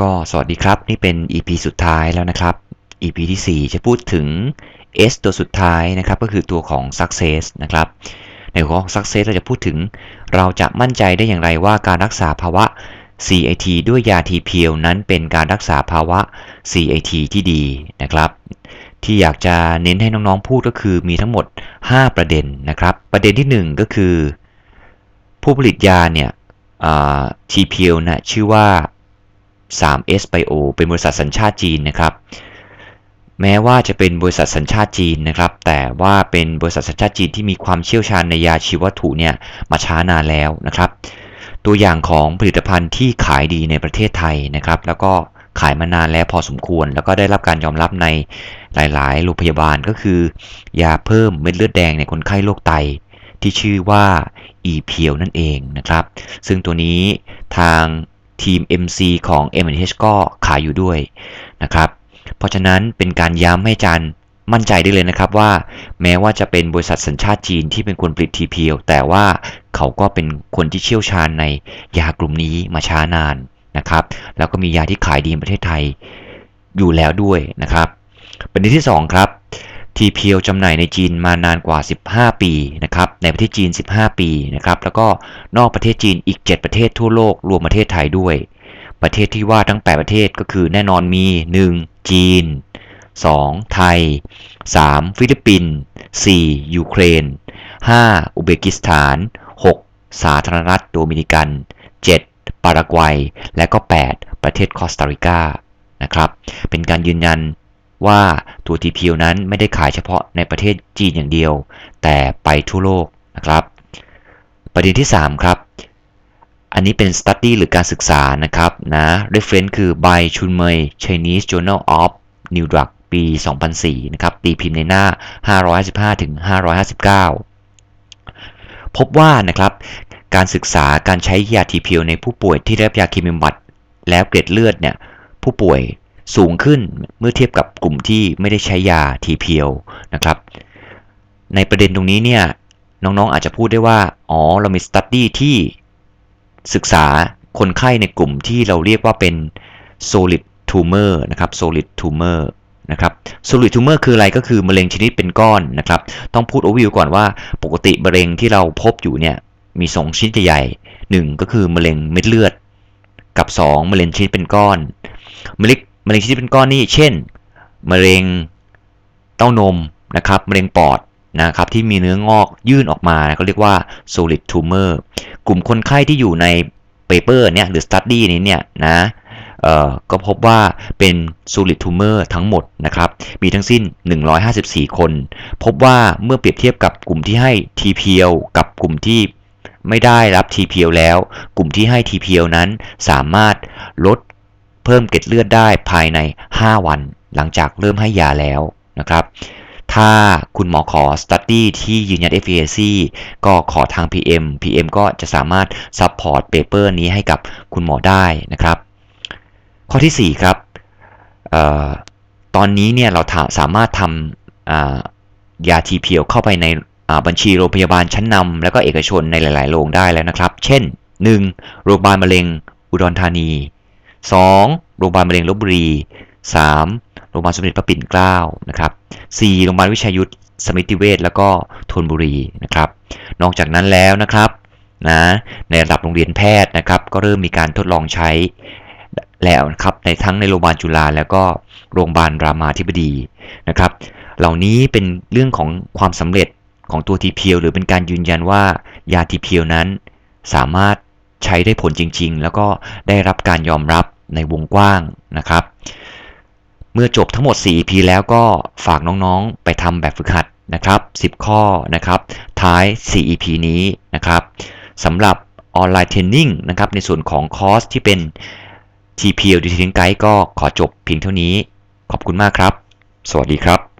ก็สวัสดีครับ นี่เป็น EP สุดท้ายแล้วนะครับ EP ที่ 4 จะพูดถึง S ตัวสุดท้ายนะครับ ก็คือตัวของ success นะครับ ในหัวข้อของ success เราจะพูดถึง เราจะมั่นใจได้อย่างไรว่าการรักษาภาวะ CIT ด้วยยา TPL นั้นเป็นการรักษาภาวะ CIT ที่ดีนะครับ ที่อยากจะเน้นให้น้องๆพูดก็คือมีทั้งหมด 5 ประเด็นนะครับ ประเด็นที่ 1 ก็คือ ผู้ผลิตยาเนี่ย TPL นะชื่อว่า 3S Bio เป็นบริษัทสัญชาติจีนนะครับ แม้ว่าจะเป็นบริษัทสัญชาติจีนนะครับ แต่ว่าเป็นบริษัทสัญชาติจีนที่มีความเชี่ยวชาญในยาชีววัตถุเนี่ยมาช้านานแล้วนะครับ ตัวอย่างของผลิตภัณฑ์ที่ขายดีในประเทศไทยนะครับ แล้วก็ขายมานานแล้วพอสมควร แล้วก็ได้รับการยอมรับในหลาย ๆ โรงพยาบาลก็คือ ยาเพิ่มเม็ดเลือดแดงในคนไข้โรคไต ที่ชื่อว่า e p l นั่นเองนะครับ ซึ่งตัวนี้ทาง ทีม MC ของ M&H ก็ขายอยู่ด้วยนะครับ เพราะฉะนั้นเป็นการย้ำให้จารย์มั่นใจได้เลยนะครับว่าแม้ว่าจะเป็นบริษัทสัญชาติจีนที่เป็นคนผลิต TPL แต่ว่าเขาก็เป็นคนที่เชี่ยวชาญในยากลุ่มนี้มาช้านานนะครับ แล้วก็มียาที่ขายดีในประเทศไทยอยู่แล้วด้วยนะครับ ประเด็นที่ 2 ครับ TPL จำหน่ายในจีนมานานกว่า 15 ปีนะครับ ในประเทศจีน 15 ปีนะครับ แล้วก็นอกประเทศจีนอีก 7 ประเทศทั่วโลกรวมประเทศไทยด้วย ประเทศที่ว่าทั้ง 8 ประเทศก็คือแน่นอนมี 1. จีน 2. ไทย 3. ฟิลิปปินส์ 4. ยูเครน 5. อุเบกิสถาน 6. สาธารณรัฐโดมินิกัน 7. ปารากวัย และก็ 8. ประเทศคอสตาริกานะครับ เป็นการยืนยัน ว่าตัว TPL นั้นไม่ได้ขายเฉพาะในประเทศจีนอย่างเดียว แต่ไปทั่วโลกนะครับ ประเด็นที่ 3 ครับ อันนี้เป็น study หรือการศึกษานะครับนะ reference คือ by Chunmei Chinese Journal of New Drug ปี 2004 นะครับ ตีพิมพ์ในหน้า 555ถึง559 พบว่านะครับการศึกษาการใช้ยา TPL ในผู้ป่วยที่ได้รับยาเคมีบำบัดแล้วเกล็ดเลือดเนี่ยผู้ป่วย สูงขึ้นเมื่อเทียบกับกลุ่มที่ไม่ได้ใช้ยา TPL นะครับ ในประเด็นตรงนี้เนี่ยน้องๆอาจจะพูดได้ว่า อ๋อ เรามีสตัดดี้ที่ศึกษาคนไข้ในกลุ่มที่เราเรียกว่าเป็น solid tumor นะครับ solid tumor นะครับ solid tumor คืออะไรก็คือมะเร็งชนิดเป็นก้อนนะครับ ต้องพูดโอวิวก่อนว่าปกติมะเร็งที่เราพบอยู่เนี่ยมีสองชนิดใหญ่หนึ่งก็คือมะเร็งเม็ดเลือด กับ 2 มะเร็งชนิดเป็นก้อนมะเร็ง มะเร็งชนิดเป็นก้อนนี่เช่นมะเร็งเต้านมนะครับมะเร็งปอดนะครับที่มีเนื้องอกยื่นออกมาเขาเรียกว่า solid tumor กลุ่มคนไข้ที่อยู่ในเปเปอร์เนี่ยหรือ study นี้เนี่ยนะก็พบว่าเป็น solid tumor ทั้งหมดนะครับ มีทั้งสิ้น 154 คน พบว่าเมื่อเปรียบเทียบกับกลุ่มที่ให้ TPL กับกลุ่มที่ไม่ได้รับ TPL แล้ว กลุ่มที่ให้ TPL นั้นสามารถลด เพิ่มเกล็ดเลือดได้ภายใน 5 วัน หลังจากเริ่มให้ยาแล้วนะครับถ้าคุณหมอขอ study ที่ยืนยัน efficacy ก็ขอทาง PM PM ก็จะสามารถ support paper นี้ให้กับคุณหมอได้นะครับ ข้อที่ 4 ครับออตอนนี้เนี่ยเราสามารถทำยา TPL เข้าไปในบัญชีโรงพยาบาลชั้นนำและก็เอกชนในหลาย ๆ โรงได้แล้วนะครับ เช่น 1. โรงพยาบาลมะเร็งอุดรธานี 2. โรงพยาบาลมะเร็งลบบุรี 3. โรงพยาบาลสมเด็จพระปิ่นเกล้านะครับ 4. โรงพยาบาลวิชัยยุทธสมิติเวชแล้วก็ธนบุรีนะครับ นอกจากนั้นแล้วนะครับนะในระดับโรงเรียนแพทย์นะครับ ก็เริ่มมีการทดลองใช้แล้วนะครับในทั้งในโรงพยาบาลจุฬาแล้วก็โรงพยาบาลรามาธิบดีนะครับ เหล่านี้เป็นเรื่องของความสำเร็จของตัว TPL หรือเป็นการยืนยันว่ายา TPL นั้นสามารถใช้ได้ผลจริง ๆ แล้วก็ได้รับการยอมรับ ในวงกว้างนะครับ เมื่อจบทั้งหมด 4 EP แล้วก็ฝากน้องๆไปทำแบบฝึกหัดนะครับ 10 ข้อนะครับ ท้าย 4 EP นี้นะครับสำหรับออนไลน์เทรนนิ่งนะครับ ในส่วนของคอร์สที่เป็น TPL Detailing Guide ก็ขอจบเพียงเท่านี้ ขอบคุณมากครับ สวัสดีครับ